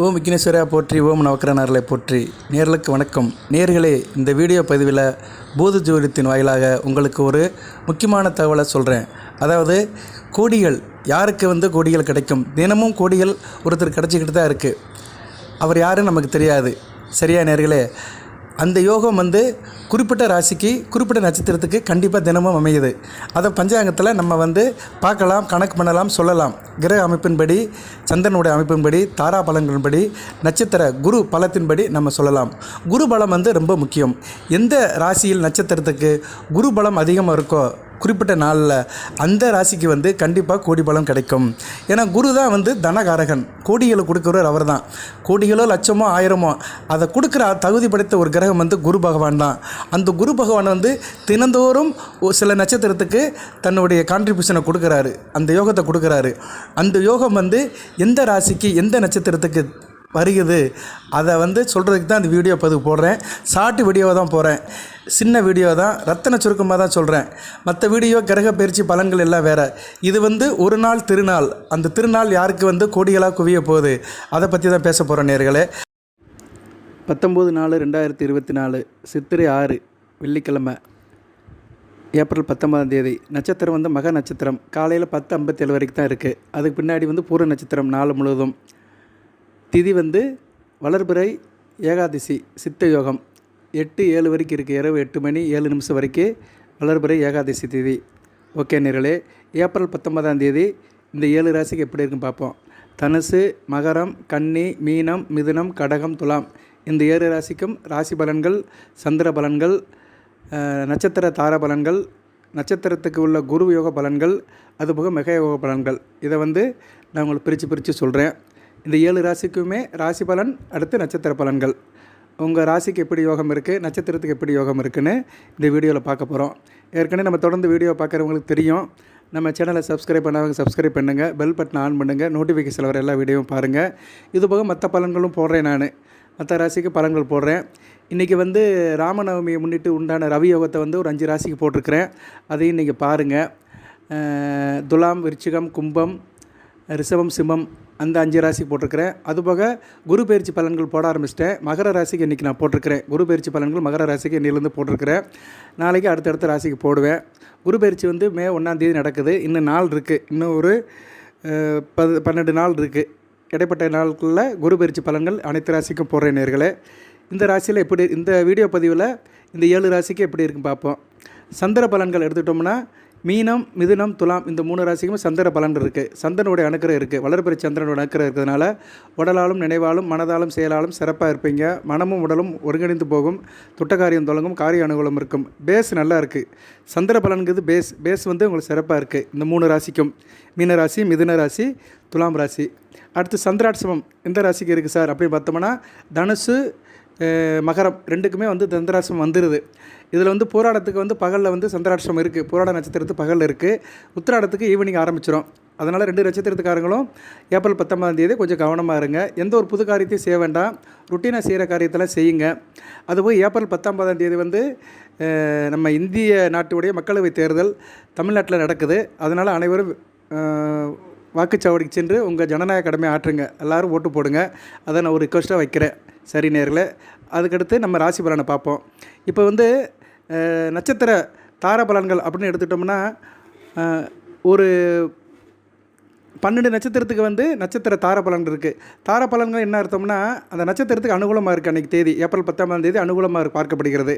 ஓம் விக்னேஸ்வரா போற்றி ஓம் நவக்கரனர்களை போற்றி. நேர்களுக்கு வணக்கம். நேர்களே இந்த வீடியோ பதிவில் பூத ஜோதிடத்தின் வாயிலாக உங்களுக்கு ஒரு முக்கியமான தகவலை சொல்கிறேன் அதாவது கோடிகள் யாருக்கு வந்து கோடிகள் கிடைக்கும்? தினமும் கோடிகள் ஒருத்தர் கிடச்சிக்கிட்டு தான் இருக்குது அவர் யாருன்னு நமக்கு தெரியாது. சரியா நேர்களே? அந்த யோகம் வந்து குறிப்பிட்ட ராசிக்கு குறிப்பிட்ட நட்சத்திரத்துக்கு கண்டிப்பாக தினமும் அமையுது. அதை பஞ்சாங்கத்தில் நம்ம வந்து பார்க்கலாம் கணக்கு பண்ணலாம் சொல்லலாம். கிரக அமைப்பின்படி சந்திரனுடைய அமைப்பின்படி தாரா பலங்களின்படி நட்சத்திர குரு பலத்தின்படி நம்ம சொல்லலாம். குரு பலம் வந்து ரொம்ப முக்கியம். எந்த ராசியில் நட்சத்திரத்துக்கு குரு பலம் அதிகமாக இருக்கோ குறிப்பிட்ட நாளில் அந்த ராசிக்கு வந்து கண்டிப்பாக கோடி பலம் கிடைக்கும். ஏன்னா குரு தான் வந்து தனகாரகன். கோடிகளை கொடுக்குறவர் அவர் தான் கோடிகளோ லட்சமோ ஆயிரமோ அதை கொடுக்குற தகுதி படைத்த ஒரு கிரகம் வந்து குரு பகவான் தான். அந்த குரு பகவான் வந்து தினந்தோறும் ஒரு சில நட்சத்திரத்துக்கு தன்னுடைய கான்ட்ரிபியூஷனை கொடுக்குறாரு. அந்த யோகத்தை கொடுக்குறாரு. அந்த யோகம் வந்து எந்த ராசிக்கு எந்த நட்சத்திரத்துக்கு வருகிறது. அதை வந்து சொல்கிறதுக்கு தான் இந்த வீடியோ பதிவு போடுறேன். ஷார்ட் வீடியோவை தான் போகிறேன் சின்ன வீடியோ தான். ரத்தன சுருக்கமாக தான் சொல்கிறேன் மற்ற வீடியோ கிரக பயிற்சி பலன்கள் எல்லாம் வேறு. இது வந்து ஒரு நாள் திருநாள். அந்த திருநாள் யாருக்கு வந்து கோடிகளாக குவிய போகுது? அதை பற்றி தான் பேச போகிற நேர்களே. பத்தொம்போது நாலு ரெண்டாயிரத்தி இருபத்தி நாலு சித்திரை ஆறு வெள்ளிக்கிழமை ஏப்ரல் பத்தொன்பதாம் தேதி. நட்சத்திரம் வந்து மக நட்சத்திரம். காலையில் பத்து ஐம்பத்தேழு வரைக்கும் தான் இருக்குது அதுக்கு பின்னாடி வந்து பூர நட்சத்திரம் நாள் முழுவதும். திதி வந்து வளர்பிறை ஏகாதசி சித்த யோகம் எட்டு ஏழு வரைக்கும் இருக்குது இரவு எட்டு மணி ஏழு நிமிஷம் வரைக்கும் வளர்பிறை ஏகாதசி திதி. ஓகே நேர்களே ஏப்ரல் பத்தொன்பதாம் தேதி இந்த ஏழு ராசிக்கு எப்படி இருக்குன்னு பார்ப்போம். தனுசு மகரம் கன்னி மீனம் மிதுனம் கடகம் துலாம். இந்த ஏழு ராசிக்கும் ராசி பலன்கள் சந்திர பலன்கள் நட்சத்திர தார பலன்கள் நட்சத்திரத்துக்கு உள்ள குரு யோக பலன்கள் அதுபோக மெக யோக பலன்கள். இதை வந்து நான் உங்களுக்கு பிரித்து பிரித்து சொல்கிறேன் இந்த ஏழு ராசிக்குமே ராசி பலன் அடுத்து நட்சத்திர பலன்கள். உங்கள் ராசிக்கு எப்படி யோகம் இருக்குது நட்சத்திரத்துக்கு எப்படி யோகம் இருக்குன்னு இந்த வீடியோவில் பார்க்க போகிறோம் ஏற்கனவே நம்ம தொடர்ந்து வீடியோ பார்க்குறவங்களுக்கு தெரியும். நம்ம சேனலை சப்ஸ்கிரைப் பண்ணவங்க சப்ஸ்கிரைப் பண்ணுங்கள் பெல் பட்டன் ஆன் பண்ணுங்கள் நோட்டிஃபிகேஷன் வர எல்லா வீடியோவும் பாருங்கள் இது போக மற்ற பலன்களும் போடுறேன் நான். மற்ற ராசிக்கு பலன்கள் போடுறேன். இன்றைக்கி வந்து ராமநவமியை முன்னிட்டு உண்டான ரவி யோகத்தை வந்து ஒரு அஞ்சு ராசிக்கு போட்டிருக்கிறேன். அதையும் நீங்கள் பாருங்கள் துலாம் விருச்சிகம் கும்பம் ரிஷபம் சிம்மம் அந்த அஞ்சு ராசிக்கு போட்டிருக்கிறேன். அதுபோக குரு பயிற்சி பலன்கள் போட ஆரம்பிச்சிட்டேன். மகர ராசிக்கு இன்றைக்கி நான் போட்டிருக்கிறேன். குரு பயிற்சி பலன்கள் மகர ராசிக்கு இன்னிலேருந்து போட்டிருக்கிறேன். நாளைக்கு அடுத்தடுத்த ராசிக்கு போடுவேன். குரு பயிற்சி வந்து மே ஒன்றாந்தேதி நடக்குது. இன்னும் நாள் இருக்குது இன்னும் ஒரு பது பன்னெண்டு நாள் இருக்குது இடைப்பட்ட நாட்களில் குரு பயிற்சி பலன்கள் அனைத்து ராசிக்கும் போடுற நேர்களே. இந்த ராசியில் எப்படி இந்த வீடியோ பதிவில் இந்த ஏழு ராசிக்கு எப்படி இருக்குன்னு பார்ப்போம். சந்திர பலன்கள் எடுத்துட்டோம்னா மீனம் மிதுனம் துலாம் இந்த மூணு ராசிக்குமே சந்திர பலன் இருக்குது சந்திரனுடைய அணுக்கிற இருக்குது வளர்பிறை சந்திரனுடைய அணுக்கிற இருக்கிறதுனால உடலாலும் நினைவாலும் மனதாலும் செயலாலும் சிறப்பாக இருப்பீங்க. மனமும் உடலும் ஒருங்கிணைந்து போகும். துட்டக்காரியம் தொடங்கும். காரிய அனுகூலம் இருக்கும். பேஸ் நல்லா இருக்குது சந்திர பலன்கிறது பேஸ் பேஸ் வந்து உங்களுக்கு சிறப்பாக இருக்குது இந்த மூணு ராசிக்கும். மீன ராசி மிதுன ராசி துலாம் ராசி. அடுத்து சந்திராட்சமம் எந்த ராசிக்கு இருக்குது சார்? அப்படின்னு பார்த்தோம்னா தனுசு மகரம் ரெண்டுக்குமே வந்து சந்திராட்சமம் வந்துடுது இதில் வந்து போராடத்துக்கு வந்து பகலில் வந்து சந்திராட்சமம் இருக்குது போராட நட்சத்திரத்து பகலில் இருக்குது உத்திராடத்துக்கு ஈவினிங் ஆரம்பிச்சிடும் அதனால் ரெண்டு நட்சத்திரத்துக்காரங்களும் ஏப்ரல் பத்தொம்பதாம் தேதி கொஞ்சம் கவனமாக இருங்க. எந்த ஒரு புது காரியத்தையும் செய்ய வேண்டாம். ருட்டீனாக செய்கிற காரியத்தெல்லாம் செய்யுங்க. அதுபோய் ஏப்ரல் பத்தொம்பதாம் தேதி வந்து நம்ம இந்திய நாட்டுடைய மக்களவைத் தேர்தல் தமிழ்நாட்டில் நடக்குது. அதனால் அனைவரும் வாக்குச்சாவடிக்கு சென்று உங்கள் ஜனநாயக கடமை ஆற்றுங்க. எல்லோரும் ஓட்டு போடுங்க. அதை நான் ஒரு ரிக்வஸ்ட்டாக வைக்கிறேன். சரி நேரில். அதுக்கடுத்து நம்ம ராசி பலனை பார்ப்போம். இப்போ வந்து நட்சத்திர தார பலன்கள் அப்படின்னு எடுத்துட்டோம்னா ஒரு பன்னெண்டு நட்சத்திரத்துக்கு வந்து நட்சத்திர தார பலன் இருக்குது தார பலன்கள் என்ன அர்த்தம்னா அந்த நட்சத்திரத்துக்கு அனுகூலமாக இருக்குது அன்றைக்கி தேதி. ஏப்ரல் பத்தாம் தேதி அனுகூலமாக பார்க்கப்படுகிறது.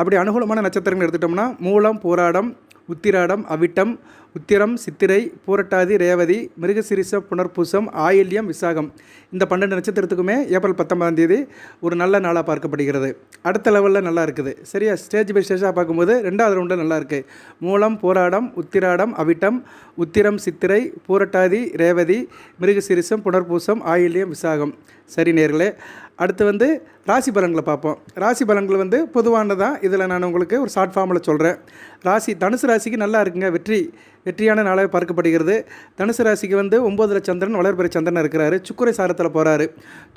அப்படி அனுகூலமான நட்சத்திரங்கள் எடுத்துட்டோம்னா மூலம் போராடம் உத்திராடம் அவிட்டம் உத்திரம் சித்திரை பூரட்டாதி ரேவதி மிருகசிரிச புனர்பூசம் ஆயில்யம் விசாகம். இந்த பன்னெண்டு நட்சத்திரத்துக்குமே ஏப்ரல் பத்தொன்பதாம் தேதி ஒரு நல்ல நாளாக பார்க்கப்படுகிறது. அடுத்த லெவலில் நல்லா இருக்குது. சரியா? ஸ்டேஜ் பை ஸ்டேஜாக பார்க்கும்போது ரெண்டாவது ரவுண்டில் நல்லா இருக்குது மூலம் போராடம் உத்திராடம் அவிட்டம் உத்திரம் சித்திரை பூரட்டாதி ரேவதி மிருகசிரிசம் புனர்பூசம் ஆயில்யம் விசாகம். சரி நேர்களே அடுத்து வந்து ராசி பலன்களை பார்ப்போம். ராசி பலன்கள் வந்து பொதுவானதான் இதில் நான் உங்களுக்கு ஒரு ஷார்ட் ஃபார்மில் சொல்கிறேன் ராசி தனுசு ராசிக்கு நல்லா இருக்குங்க வெற்றி. வெற்றியான நாளாக பார்க்கப்படுகிறது. தனுசு ராசிக்கு வந்து ஒம்போதுல சந்திரன் வளர்பிறை சந்திரன் இருக்கிறாரு. சுக்கரை சாரத்தில் போகிறாரு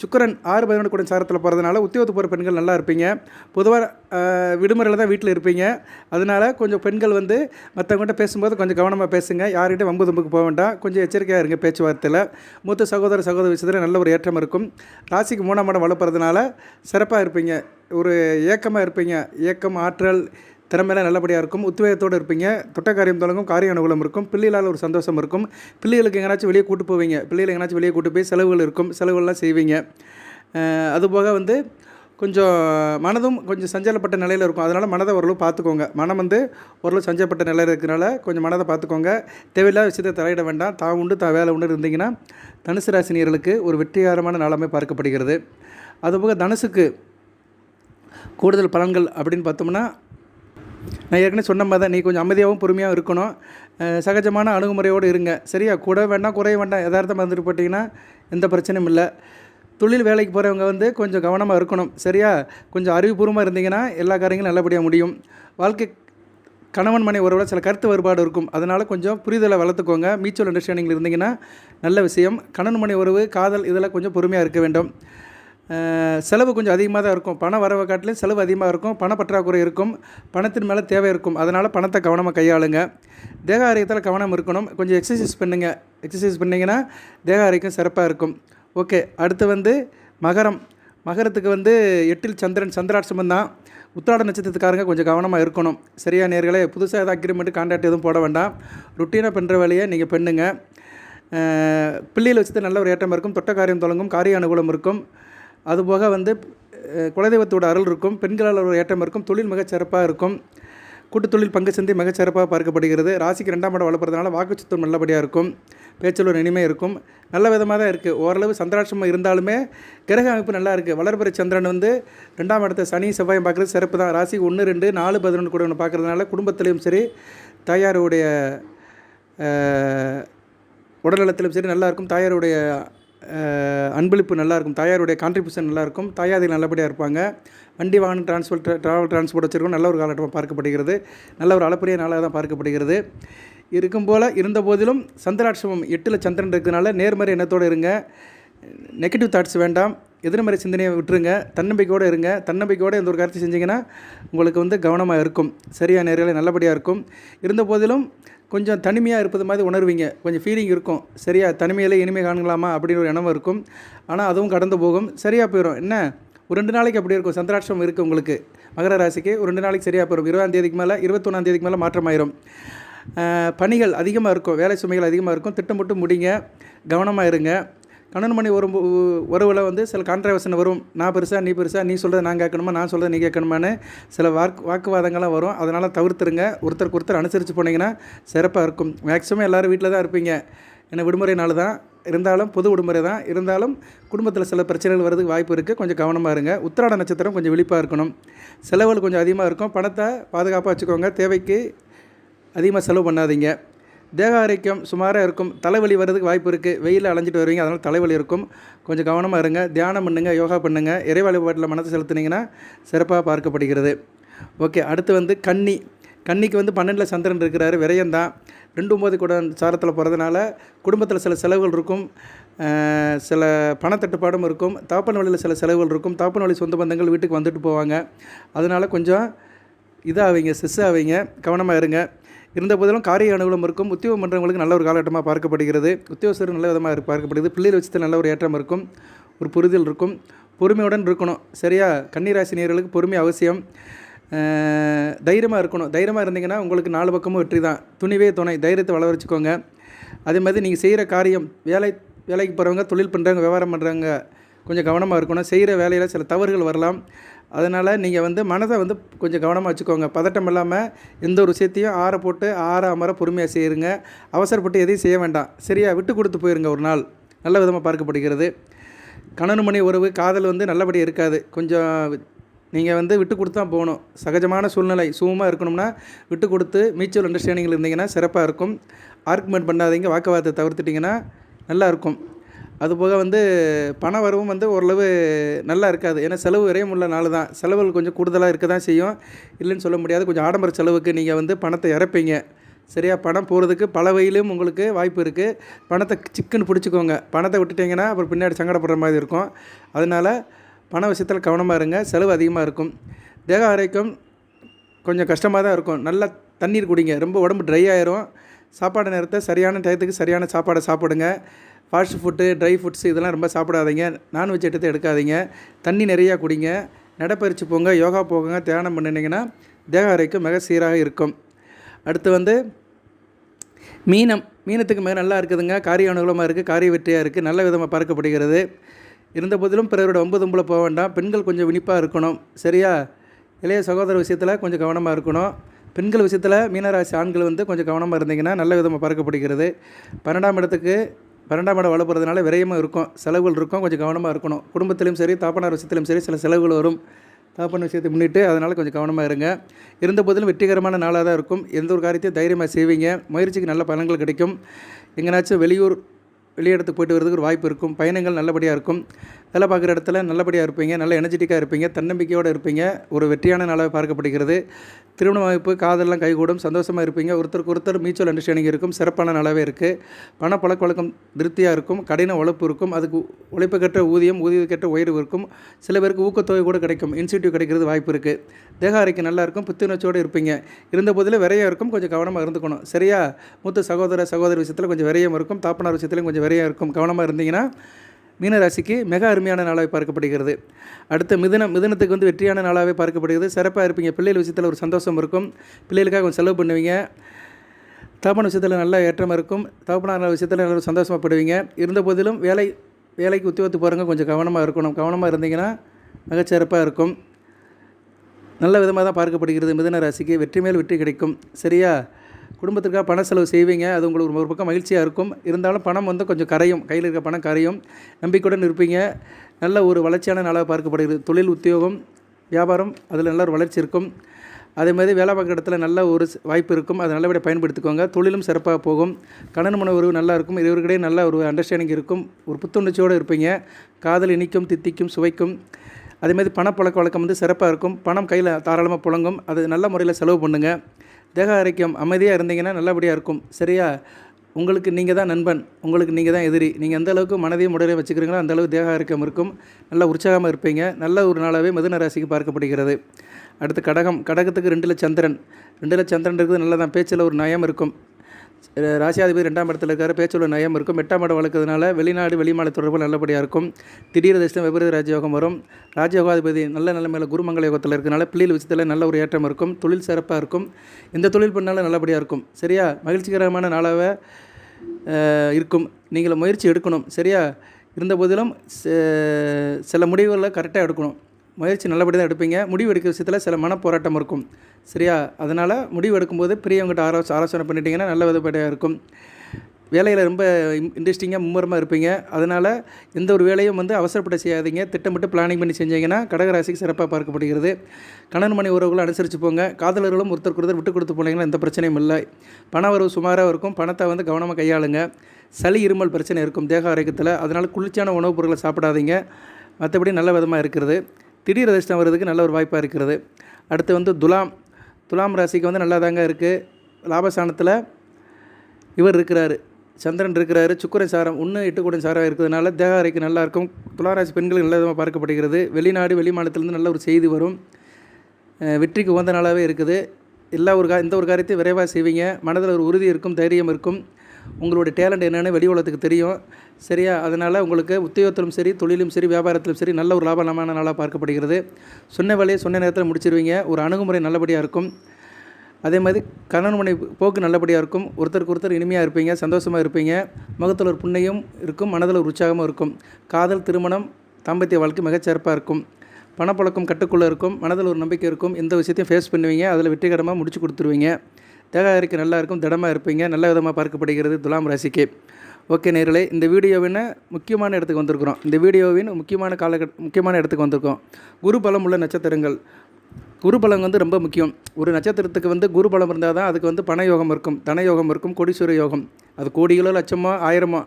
சுக்கரன் ஆறு பதினொன்று கூட சாரத்தில் போகிறதுனால உத்தியோகத்து போகிற பெண்கள் நல்லா இருப்பீங்க. பொதுவாக விடுமுறையில் தான் வீட்டில் இருப்பீங்க. அதனால் கொஞ்சம் பெண்கள் வந்து மற்றவங்ககிட்ட பேசும்போது கொஞ்சம் கவனமாக பேசுங்க. யார்கிட்ட வம்பு தும்புக்கு போக வேண்டாம். கொஞ்சம் எச்சரிக்கையாக இருங்க பேச்சுவார்த்தையில். மூத்த சகோதர சகோதர விஷயத்தில் நல்ல ஒரு ஏற்றம் இருக்கும். ராசிக்கு மூணாம் இடம் வளர்ப்புறதுனால சிறப்பாக இருப்பீங்க. ஒரு ஏக்கமாக இருப்பீங்க. ஏக்கம் ஆற்றல் திறமையெல்லாம் நல்லபடியாக இருக்கும். உத்வேகத்தோடு இருப்பீங்க. தொட்ட காரியம் தொடங்கும் காரிய அனுகூலம் இருக்கும். பிள்ளைகளால் ஒரு சந்தோஷம் இருக்கும். பிள்ளைகளுக்கு எங்கேனாச்சும் வெளியே கூட்டு போவீங்க. பிள்ளைகளை எங்கேனாச்சும் வெளியே கூட்டு போய் செலவுகள் இருக்கும். செலவுகள்லாம் செய்வீங்க. அதுபோக வந்து கொஞ்சம் மனதும் கொஞ்சம் சஞ்சலப்பட்ட நிலையில் இருக்கும். அதனால் மனதை ஓரளவு பார்த்துக்கோங்க. மனம் வந்து ஓரளவு சஞ்சலப்பட்ட நிலையில் இருக்கிறனால கொஞ்சம் மனதை பார்த்துக்கோங்க. தேவையில்லாத விஷயத்தை தலையிட வேண்டாம். தான் உண்டு தான் வேலை உண்டு இருந்தீங்கன்னா தனுசு ராசினியர்களுக்கு ஒரு வெற்றிகரமான நாளாமே பார்க்கப்படுகிறது. அதுபோக தனுசுக்கு கூடுதல் பலன்கள் அப்படின்னு பார்த்தோம்னா நான் ஏற்கனவே சொன்ன மாதிரி தான் நீ கொஞ்சம் அமைதியாகவும் பொறுமையாக இருக்கணும். சகஜமான அணுகுமுறையோடு இருங்க. சரியா? கூட வேண்டாம் குறைய வேண்டாம். யதார்த்தமாக இருந்துட்டு போட்டிங்கன்னா எந்த பிரச்சனையும் இல்லை. தொழில் வேலைக்கு போகிறவங்க வந்து கொஞ்சம் கவனமாக இருக்கணும். சரியா? கொஞ்சம் அறிவுபூர்வமாக இருந்தீங்கன்னா எல்லா காரியங்களும் நல்லபடியாக முடியும். வாழ்க்கை கணவன் மனை உறவில் சில கருத்து வேறுபாடு இருக்கும். அதனால் கொஞ்சம் புரிதலை வளர்த்துக்கோங்க. மியூச்சுவல் அண்டர்ஸ்டாண்டிங்கில் இருந்தீங்கன்னா நல்ல விஷயம். கணவன் மனை உறவு காதல் இதெல்லாம் கொஞ்சம் பொறுமையாக இருக்க வேண்டும். செலவு கொஞ்சம் அதிகமாக தான் இருக்கும். பண வரவை காட்டிலும் செலவு அதிகமாக இருக்கும். பண பற்றாக்குறை இருக்கும். பணத்தின் மேலே தேவை இருக்கும். அதனால் பணத்தை கவனமாக கையாளுங்க. தேக ஆரோக்கியத்தில் கவனம் இருக்கணும். கொஞ்சம் எக்ஸசைஸ் பண்ணுங்கள் எக்ஸசைஸ் பண்ணிங்கன்னா தேக ஆரோக்கியம் சிறப்பாக இருக்கும். ஓகே அடுத்து வந்து மகரம். மகரத்துக்கு வந்து எட்டில் சந்திரன் சந்திராட்சமம் தான். உத்திராட நட்சத்திரத்துக்காரங்க கொஞ்சம் கவனமாக இருக்கணும். சரியா நேர்களே? புதுசாக எதாவது அக்ரிமெண்ட் கான்ட்ராக்ட் எதுவும் போட வேண்டாம். ருட்டீனாக பண்ணுற வேலையை நீங்கள் பண்ணுங்கள் பிள்ளையில் வச்சுட்டு நல்ல ஒரு ஏற்றம் இருக்கும். தொட்ட காரியம் தொடங்கும். காரிய அனுகூலம் இருக்கும். அதுபோக வந்து குலதெய்வத்தோட அருள் இருக்கும் பெண்களால் ஒரு ஏற்றம் இருக்கும் தொழில் மிகச்சிறப்பாக இருக்கும். கூட்டுத் தொழில் பங்கு சந்தை மிகச்சிறப்பாக பார்க்கப்படுகிறது. ராசிக்கு ரெண்டாம் இடம் வளர்ப்புறதுனால வாக்குச்சத்தம் நல்லபடியாக இருக்கும். பேச்சில் ஒரு இனிமை இருக்கும். நல்ல விதமாக தான் இருக்குது ஓரளவு சந்திராட்சமாக இருந்தாலுமே கிரக அமைப்பு நல்லா இருக்குது வளர்பிறை சந்திரன் வந்து ரெண்டாம் இடத்த சனி செவ்வாயம் பார்க்குறது சிறப்பு தான். ராசி ஒன்று ரெண்டு நாலு பதினொன்று கூட ஒன்று பார்க்குறதுனால குடும்பத்திலையும் சரி தாயாருடைய உடல்நலத்திலும் சரி நல்லாயிருக்கும் தாயாருடைய அன்பளிப்பு நல்லாயிருக்கும். தாயாருடைய கான்ட்ரிபியூஷன் நல்லாயிருக்கும். தாயாதிகள் நல்லபடியாக இருப்பாங்க. வண்டி வாகன டிரான்ஸ்போர்ட் ட்ராவல் டிரான்ஸ்போர்ட் வச்சுருக்கோம். நல்ல ஒரு காலகட்டமாக பார்க்கப்படுகிறது. நல்ல ஒரு அளப்பரிய நாளாக தான் பார்க்கப்படுகிறது. இருக்கும் போல் இருந்த போதிலும் சந்திராட்சமம் எட்டில் சந்திரன் இருக்கிறதுனால நேர்மறை எண்ணத்தோடு இருங்க. நெகட்டிவ் தாட்ஸ் வேண்டாம். எதிர்மறை சிந்தனையை விட்டுருங்க. தன்னம்பிக்கையோடு இருங்க. தன்னம்பிக்கையோடு எந்த ஒரு காரியத்தை செஞ்சீங்கன்னா உங்களுக்கு வந்து கவனமாக இருக்கும். சரியான நேரில் நல்லபடியாக இருக்கும். இருந்த போதிலும் கொஞ்சம் தனிமையாக இருப்பது மாதிரி உணர்வீங்க. கொஞ்சம் ஃபீலிங் இருக்கும். சரியா தனிமையில் இனிமை காணலாமா அப்படின்னு ஒரு எண்ணம் இருக்கும். ஆனால் அதுவும் கடந்து போகும். சரியாக போயிடும் என்ன? ஒரு ரெண்டு நாளைக்கு அப்படி இருக்கும். சந்திராட்சம் இருக்குது உங்களுக்கு. மகர ராசிக்கு ஒரு ரெண்டு நாளைக்கு சரியாக போயிடும் இருபதாம் தேதிக்கு மேலே இருபத்தொன்னாம் தேதிக்கு மேலே மாற்றமாயிரும். பணிகள் அதிகமாக இருக்கும். வேலை சுமைகள் அதிகமாக இருக்கும். திட்டமிட்டு முடிங்க. கவனமாக இருங்க. கண்ணன் மணி வரும் உறவில் வந்து சில கான்ட்ரவர்ஷன் வரும். நான் பெருசாக நீ பெருசாக நீ சொல்கிறத நான் கேட்கணுமா? நான் சொல்கிறத நீ கேட்கணுமான்னு சில வாக்கு வாக்குவாதங்கள்லாம் வரும். அதனால் தவிர்த்துருங்க. ஒருத்தருக்கு ஒருத்தர் அனுசரித்து போனீங்கன்னா சிறப்பாக இருக்கும். மேக்ஸிமம் எல்லோரும் வீட்டில் தான் இருப்பீங்க. ஏன்னா விடுமுறை நாள் தான். இருந்தாலும் பொது விடுமுறை தான். இருந்தாலும் குடும்பத்தில் சில பிரச்சனைகள் வரதுக்கு வாய்ப்பு இருக்குது கொஞ்சம் கவனமாக இருங்க. உத்திராட நட்சத்திரம் கொஞ்சம் விழிப்பாக இருக்கணும். செலவுகள் கொஞ்சம் அதிகமாக இருக்கும். பணத்தை பாதுகாப்பாக வச்சுக்கோங்க. தேவைக்கு அதிகமாக செலவு பண்ணாதீங்க. தேக ஆரோக்கியம் சுமாராக இருக்கும். தலைவலி வர்றதுக்கு வாய்ப்பு இருக்குது வெயிலில் அலைஞ்சிட்டு வருவீங்க அதனால் தலைவலி இருக்கும். கொஞ்சம் கவனமாக இருங்க. தியானம் பண்ணுங்கள் யோகா பண்ணுங்கள் இறை வழிபாட்டில் மனத்தை செலுத்துனீங்கன்னா சிறப்பாக பார்க்கப்படுகிறது. ஓகே அடுத்து வந்து கன்னி. கன்னிக்கு வந்து பன்னெண்டில் சந்திரன் இருக்கிறாரு விரயம்தான் ரெண்டு ஒம்பது கூட சாரத்தில் போகிறதுனால குடும்பத்தில் சில செலவுகள் இருக்கும். சில பணத்தட்டுப்பாடும் இருக்கும். தாப்பன் வழியில் சில செலவுகள் இருக்கும். தாப்பன் வழி சொந்த பந்தங்கள் வீட்டுக்கு வந்துட்டு போவாங்க. அதனால் கொஞ்சம் இதாகவீங்க ஸ்ட்ரெஸ் ஆவீங்க கவனமாக இருங்க. இருந்த போதிலும் காரிய அனுகூலம் இருக்கும். உத்தியோகம் பண்ணுறவங்களுக்கு நல்ல ஒரு காலகட்டமாக பார்க்கப்படுகிறது. உத்தியோகஸ்தர் நல்ல விதமாக பார்க்கப்படுகிறது. பிள்ளைகள் வச்சத்தில் நல்ல ஒரு ஏற்றம் இருக்கும். ஒரு புரிதல் இருக்கும். பொறுமையுடன் இருக்கணும். சரியா? கன்னிராசி நேயர்களுக்கு பொறுமை அவசியம். தைரியமாக இருக்கணும். தைரியமாக இருந்தீங்கன்னா உங்களுக்கு நாலு பக்கமும் வெற்றி தான். துணிவே துணை. தைரியத்தை வளர்ச்சிக்கோங்க அதே மாதிரி நீங்கள் செய்கிற காரியம் வேலை வேலைக்கு போகிறவங்க தொழில் பண்ணுறவங்க வியாபாரம் பண்ணுறவங்க கொஞ்சம் கவனமாக இருக்கணும். செய்கிற வேலையில் சில தவறுகள் வரலாம். அதனால் நீங்கள் வந்து மனதை வந்து கொஞ்சம் கவனமாக வச்சுக்கோங்க. பதட்டம் இல்லாமல் எந்த ஒரு விஷயத்தையும் ஆற போட்டு ஆற அமர பொறுமையாக செய்யுங்க. அவசரப்பட்டு எதையும் செய்ய வேண்டாம். சரியா விட்டு கொடுத்து போயிருங்க ஒரு நாள். நல்ல விதமாக பார்க்கப்படுகிறது. கணவன் மணி உறவு காதல் வந்து நல்லபடியாக இருக்காது. கொஞ்சம் நீங்கள் வந்து விட்டு கொடுத்து தான் போகணும். சகஜமான சூழ்நிலை சுகமாக இருக்கணும்னா விட்டு கொடுத்து மியூச்சுவல் அண்டர்ஸ்டாண்டிங்கில் இருந்தீங்கன்னா சிறப்பாக இருக்கும். ஆர்குமெண்ட் பண்ணாதீங்க வாக்குவாதத்தை தவிர்த்துட்டிங்கன்னா நல்லா இருக்கும். அதுபோக வந்து பண வரவும் வந்து ஓரளவு நல்லா இருக்காது. ஏன்னா செலவு விரையும் உள்ள நாள் தான். செலவுகள் கொஞ்சம் கூடுதலாக இருக்க தான் செய்யும். இல்லைன்னு சொல்ல முடியாது. கொஞ்சம் ஆடம்பர செலவுக்கு நீங்கள் வந்து பணத்தை இறப்பீங்க. சரியா? பணம் போகிறதுக்கு பல வழியிலும் உங்களுக்கு வாய்ப்பு இருக்குது பணத்தை சிக்கன் பிடிச்சிக்கோங்க. பணத்தை விட்டுட்டிங்கன்னா அப்புறம் பின்னாடி சங்கடப்படுற மாதிரி இருக்கும். அதனால் பண விஷயத்தில் கவனமாக இருங்க. செலவு அதிகமாக இருக்கும். தேக ஆரோக்கியம் கொஞ்சம் கஷ்டமாக தான் இருக்கும். நல்லா தண்ணீர் குடிங்க. ரொம்ப உடம்பு ட்ரை ஆயிரும். சாப்பாடு நேரத்தை சரியான டயத்துக்கு சரியான சாப்பாடை சாப்பிடுங்க. ஃபாஸ்ட் ஃபுட்டு ட்ரை ஃபுட்ஸ் இதெல்லாம் ரொம்ப சாப்பிடாதீங்க. நான்வெஜ் எடுத்து எடுக்காதீங்க. தண்ணி நிறையா குடிங்க. நடைப்பயிற்சி போங்க யோகா போங்க தியானம் பண்ணினீங்கன்னா தேக அறைக்கு மிக சீராக இருக்கும். அடுத்து வந்து மீனம். மீனத்துக்கு மிக நல்லா இருக்குதுங்க. காரிய அனுகூலமாக இருக்குது காரிய வெற்றியாக இருக்குது நல்ல விதமாக பார்க்கப்படுகிறது இருந்த போதிலும் பிறரோட ஒன்பது தும்பில் போக வேண்டாம். பெண்கள் கொஞ்சம் விழிப்பாக இருக்கணும். சரியா? இளைய சகோதர விஷயத்தில் கொஞ்சம் கவனமாக இருக்கணும். பெண்கள் விஷயத்தில் மீனராசி ஆண்கள் வந்து கொஞ்சம் கவனமாக இருந்தீங்கன்னா நல்ல விதமாக பார்க்கப்படுகிறது பன்னெண்டாம் இடத்துக்கு பன்னெண்டாம் இடம் வளர்ப்புறதுனால விரயமாக இருக்கும் செலவுகள் இருக்கும் கொஞ்சம் கவனமாக இருக்கணும். குடும்பத்திலையும் சரி தாப்பனார் விஷயத்திலும் சரி சில செலவுகள் வரும். தாப்பன விஷயத்தை முன்னிட்டு அதனால் கொஞ்சம் கவனமாக இருங்க. இருந்த போதிலும் வெற்றிகரமான நாளாக தான் இருக்கும். எந்த ஒரு காரியத்தையும் தைரியமாக செய்வீங்க. முயற்சிக்கு நல்ல பலன்கள் கிடைக்கும். எங்கேனாச்சும் வெளியூர் வெளியிடத்துக்கு போயிட்டு வரதுக்கு ஒரு வாய்ப்பு இருக்கும். பயணங்கள் நல்லபடியாக இருக்கும். வேலை பார்க்குற இடத்துல நல்லபடியாக இருப்பீங்க. நல்ல எனர்ஜெட்டிக்காக இருப்பீங்க. தன்னம்பிக்கையோடு இருப்பீங்க. ஒரு வெற்றியான நாளாக பார்க்கப்படுகிறது. திருமண வாய்ப்பு காதெல்லாம் கைகூடும். சந்தோஷமாக இருப்பீங்க. ஒருத்தருக்கு ஒருத்தர் மியூச்சுவல் அண்டர்ஸ்டாண்டிங் இருக்கும். சிறப்பான நாளாகவே இருக்குது பண பழக்க வழக்கம் திருப்தியாக இருக்கும். கடின உழைப்பு இருக்கும். அதுக்கு உழைப்புக்கேற்ற ஊதியம் ஊதியம் கட்ட உயர்வு இருக்கும். சில பேருக்கு ஊக்கத்தொகை கூட கிடைக்கும். இன்சென்டிவ் கிடைக்கிறது வாய்ப்பு இருக்குது தேக ஆரோக்கியம் நல்லா இருக்கும் புத்துணர்ச்சியோடு இருப்பீங்க. இருந்த போதிலும் விரையம் இருக்கும் கொஞ்சம் கவனமாக இருந்துக்கணும். சரியா? மூத்த சகோதர சகோதரி விஷயத்தில் கொஞ்சம் விரையம் இருக்கும் தாப்பனார் விஷயத்துலையும் கொஞ்சம் விரையம் இருக்கும். கவனமாக இருந்தீங்கன்னா மீனராசிக்கு மிக அருமையான நாளாக பார்க்கப்படுகிறது. அடுத்த மிதுனம் மிதுனத்துக்கு வந்து வெற்றியான நாளாகவே பார்க்கப்படுகிறது. சிறப்பாக இருப்பீங்க. பிள்ளைகள் விஷயத்தில் ஒரு சந்தோஷம் இருக்கும். பிள்ளைகளுக்காக கொஞ்சம் செலவு பண்ணுவீங்க. தாப்பன விஷயத்தில் நல்ல ஏற்றம் இருக்கும். தாப்பனார் விஷயத்தில் நல்ல சந்தோஷமாகப்படுவீங்க இருந்த போதிலும் வேலை வேலைக்கு உத்தி ஒத்து போகிறவங்க கொஞ்சம் கவனமாக இருக்கணும். கவனமாக இருந்தீங்கன்னா மிகச்சிறப்பாக இருக்கும். நல்ல விதமாக தான் பார்க்கப்படுகிறது. மிதன ராசிக்கு வெற்றி மேல் வெற்றி கிடைக்கும். சரியா? குடும்பத்திற்காக பண செலவு செய்வீங்க. அது உங்களுக்கு ஒரு பக்கம் மகிழ்ச்சியாக இருக்கும். இருந்தாலும் பணம் வந்து கொஞ்சம் கரையும். கையில் இருக்க பணம் கரையும். நம்பிக்கையுடன் இருப்பீங்க. நல்ல ஒரு வளர்ச்சியான நாளாக பார்க்கப்படுகிறது. தொழில் உத்தியோகம் வியாபாரம் அதில் நல்ல ஒரு வளர்ச்சி இருக்கும். அதே மாதிரி வேலை பார்க்குற இடத்துல நல்ல ஒரு வாய்ப்பு இருக்கும். அதை நல்லபடியாக பயன்படுத்திக்கோங்க. தொழிலும் சிறப்பாக போகும். கணன் மன உறவு நல்லா இருக்கும். இருவருக்கிடையே நல்ல ஒரு அண்டர்ஸ்டாண்டிங் இருக்கும். ஒரு புத்துணர்ச்சியோடு இருப்பீங்க. காதல் இனிக்கும் தித்திக்கும் சுவைக்கும். அதேமாதிரி பணப்பழக்க வழக்கம் வந்து சிறப்பாக இருக்கும். பணம் கையில் தாராளமாக புழங்கும். அது நல்ல முறையில் செலவு பண்ணுங்கள் தேக ஆரோக்கியம் அமைதியாக இருந்தீங்கன்னா நல்லபடியாக இருக்கும். சரியா? உங்களுக்கு நீங்கள் தான் நண்பன். உங்களுக்கு நீங்கள் தான் எதிரி. நீங்கள் எந்த அளவுக்கு மனதையும் உடலையும் வச்சுக்கிறீங்களோ அந்த அளவுக்கு தேக ஆரோக்கியம் இருக்கும். நல்ல உற்சாகமாக இருப்பீங்க. நல்ல ஒரு நாளாகவே மிதுன ராசிக்கு பார்க்கப்படுகிறது. அடுத்து கடகம். கடகத்துக்கு ரெண்டில் சந்திரன். ரெண்டில் சந்திரன் இருக்குது நல்லா தான் பேச்சில் ஒரு நயம் இருக்கும். ராசியாதிபதி ரெண்டாம் இடத்துல இருக்காரு. பேச்சுள்ள நயம் இருக்கும். எட்டாம் இடம் வளர்க்கறதுனால வெளிநாடு வெளிமாநில தொடர்பு நல்லபடியாக இருக்கும். திடீர் தரிசனம் விபரீத ராஜயோகம் வரும். ராஜயோகாதிபதி நல்ல நிலைமையில் குருமங்கல யோகத்தில் இருக்கனால பிள்ளைகள் விஷயத்தில் நல்ல ஒரு ஏற்றம் இருக்கும். தொழில் சிறப்பாக இருக்கும். எந்த தொழில் பண்ணாலும் நல்லபடியாக இருக்கும். சரியா? மகிழ்ச்சிகரமான நாளாக இருக்கும். நீங்கள் முயற்சி எடுக்கணும். சரியா? இருந்த போதிலும் ச- சில முடிவுகளை கரெக்டாக எடுக்கணும். முயற்சி நல்லபடி தான் எடுப்பீங்க. முடிவு எடுக்கிற விஷயத்தில் சில மனப்போராட்டம் இருக்கும். சரியா? அதனால் முடிவு எடுக்கும்போது பெரியவங்ககிட்ட ஆலோசனை ஆலோசனை பண்ணிட்டீங்கன்னா நல்ல விதப்படியாக இருக்கும். வேலையில் ரொம்ப இன்ட்ரெஸ்டிங்காக மும்முரமாக இருப்பீங்க. அதனால் எந்த ஒரு வேலையும் வந்து அவசரப்பட்டு செய்யாதீங்க. திட்டமிட்டு பிளானிங் பண்ணி செஞ்சீங்கன்னா கடகராசிக்கு சிறப்பாக பார்க்கப்படுகிறது. கணவன் மணி உறவுகளை அனுசரித்து போங்க. காதலர்களும் ஒருத்தருக்கு ஒருத்தர் விட்டு கொடுத்து போனீங்கன்னா எந்த பிரச்சனையும் இல்லை. பண வரவு சுமாராக இருக்கும். பணத்தை வந்து கவனமாக கையாளுங்க. சளி இருமல் பிரச்சனை இருக்கும். தேக ஆரோக்கியத்தில். அதனால் குளிர்ச்சியான உணவுப் பொருட்களை சாப்பிடாதீங்க. மற்றபடி நல்ல விதமாக இருக்கிறது. திடீர் அதிர்ஷ்டம் வர்றதுக்கு நல்ல ஒரு வாய்ப்பாக இருக்கிறது. அடுத்து வந்து துலாம் துலாம் ராசிக்கு வந்து நல்லா தாங்க இருக்குது லாபஸ்தானத்தில் இவர் இருக்கிறாரு. சந்திரன் இருக்கிறாரு. சுக்கரன் சாரம் ஒன்று எட்டு கூட சாரம் இருக்கிறதுனால தேக ஆரோக்கியம் நல்லா இருக்கும். துளாராசி பெண்களுக்கு நல்ல விதமாக பார்க்கப்படுகிறது. வெளிநாடு வெளி மாநிலத்திலேருந்து நல்ல ஒரு செய்தி வரும். வெற்றிக்கு உகந்த நாளாகவே இருக்குது. எல்லா ஒரு கா இந்த ஒரு காரியத்தையும் விரைவாக செய்வீங்க. மனதில் ஒரு உறுதி இருக்கும் தைரியம் இருக்கும். உங்களுடைய டேலண்ட் என்னென்னு வெளி உலகத்துக்கு தெரியும். சரியா? அதனால் உங்களுக்கு உத்தியோகத்திலும் சரி தொழிலும் சரி வியாபாரத்திலும் சரி நல்ல ஒரு லாபமான நாளாக பார்க்கப்படுகிறது. சொன்ன வேலையை சொன்ன நேரத்தில் முடிச்சிருவீங்க. ஒரு அணுகுமுறை நல்லபடியாக இருக்கும். அதே மாதிரி கணவன் மனை போக்கு நல்லபடியாக இருக்கும். ஒருத்தருக்கு ஒருத்தர் இனிமையாக இருப்பீங்க சந்தோஷமாக இருப்பீங்க. முகத்தில் ஒரு புண்ணையும் இருக்கும் மனதில் ஒரு உற்சாகமும் இருக்கும். காதல் திருமணம் தாம்பத்திய வாழ்க்கை மிகச்சிறப்பாக இருக்கும். பணப்பழக்கம் கட்டுக்குள்ளே இருக்கும். மனதில் ஒரு நம்பிக்கை இருக்கும். எந்த விஷயத்தையும் ஃபேஸ் பண்ணுவீங்க. அதில் வெற்றிகரமாக முடிச்சு கொடுத்துருவீங்க. தேகாரிக்கு நல்லா இருக்கும் திடமாக இருப்பீங்க நல்ல விதமாக பார்க்கப்படுகிறது துலாம் ராசிக்கு. ஓகே நேர்களே இந்த வீடியோவின் முக்கியமான இடத்துக்கு வந்திருக்கிறோம். இந்த வீடியோவின் முக்கியமான காலகட்ட முக்கியமான இடத்துக்கு வந்திருக்கோம். குரு பலம் உள்ள நட்சத்திரங்கள். குரு பலம் வந்து ரொம்ப முக்கியம். ஒரு நட்சத்திரத்துக்கு வந்து குரு பலம் இருந்தால் தான் அதுக்கு வந்து பண யோகம் இருக்கும் தன யோகம் இருக்கும் கொடிசுர யோகம். அது கோடிகளோ லட்சமோ ஆயிரமோ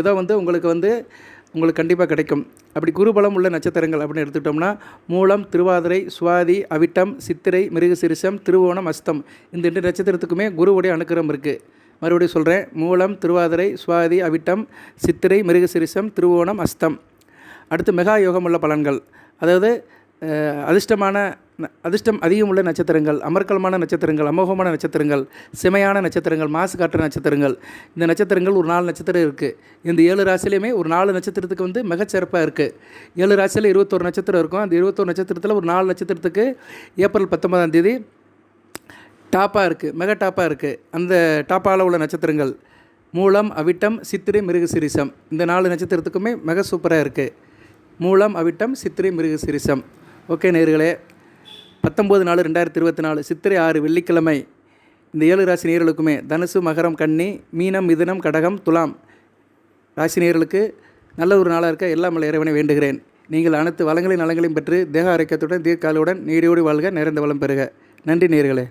ஏதோ வந்து உங்களுக்கு வந்து உங்களுக்கு கண்டிப்பாக கிடைக்கும். அப்படி குருபலம் உள்ள நட்சத்திரங்கள் அப்படின்னு எடுத்துக்கிட்டோம்னா மூலம் திருவாதிரை சுவாதி அவிட்டம் சித்திரை மிருகசிரிசம் திருவோணம் அஸ்தம். இந்த ரெண்டு நட்சத்திரத்துக்குமே குருவுடைய அனுக்கிரம் இருக்குது மறுபடியும் சொல்கிறேன் மூலம் திருவாதிரை சுவாதி அவிட்டம் சித்திரை மிருகசிரிசம் திருவோணம் அஸ்தம். அடுத்து மெகா யோகம் உள்ள பலன்கள். அதாவது அதிர்ஷ்டமான அதிர்ஷ்டம் அதிகம் உள்ள நட்சத்திரங்கள் அமர்க்கலமான நட்சத்திரங்கள் அமோகமான நட்சத்திரங்கள் செமையான நட்சத்திரங்கள் மாசு காட்டுற நட்சத்திரங்கள். இந்த நட்சத்திரங்கள் ஒரு நாலு நட்சத்திரம் இருக்குது இந்த ஏழு ராசிலையுமே ஒரு நாலு நட்சத்திரத்துக்கு வந்து மிகச்சிறப்பாக இருக்குது ஏழு ராசியில் இருபத்தோரு நட்சத்திரம் இருக்கும். அந்த இருபத்தோரு நட்சத்திரத்தில் ஒரு நாலு நட்சத்திரத்துக்கு ஏப்ரல் பத்தொன்பதாம் தேதி டாப்பாக இருக்குது மெக டாப்பாக இருக்குது அந்த டாப்பால் உள்ள நட்சத்திரங்கள் மூலம் அவிட்டம் சித்திரை மிருகசிரிசம் இந்த நாலு நட்சத்திரத்துக்குமே மிக சூப்பராக இருக்குது மூலம் அவிட்டம் சித்திரை மிருகசிரிசம் ஓகே நேர்களே பத்தொம்போது நாலு ரெண்டாயிரத்தி இருபத்தி நாலு சித்திரை ஆறு வெள்ளிக்கிழமை இந்த ஏழு ராசி நேர்களுக்குமே தனுசு மகரம் கன்னி மீனம் மிதுனம் கடகம் துலாம் ராசி நேர்களுக்கு நல்ல ஒரு நாளாக இருக்க எல்லாம் வல்ல இறைவனை வேண்டுகிறேன். நீங்கள் அனைத்து வளங்களையும் நலங்களையும் பெற்று தேக ஆரோக்கியத்துடன் தீர்க்காலுடன் நீடியோடி வாழ்க நிறைந்த வளம் பெறுக. நன்றி நேர்களே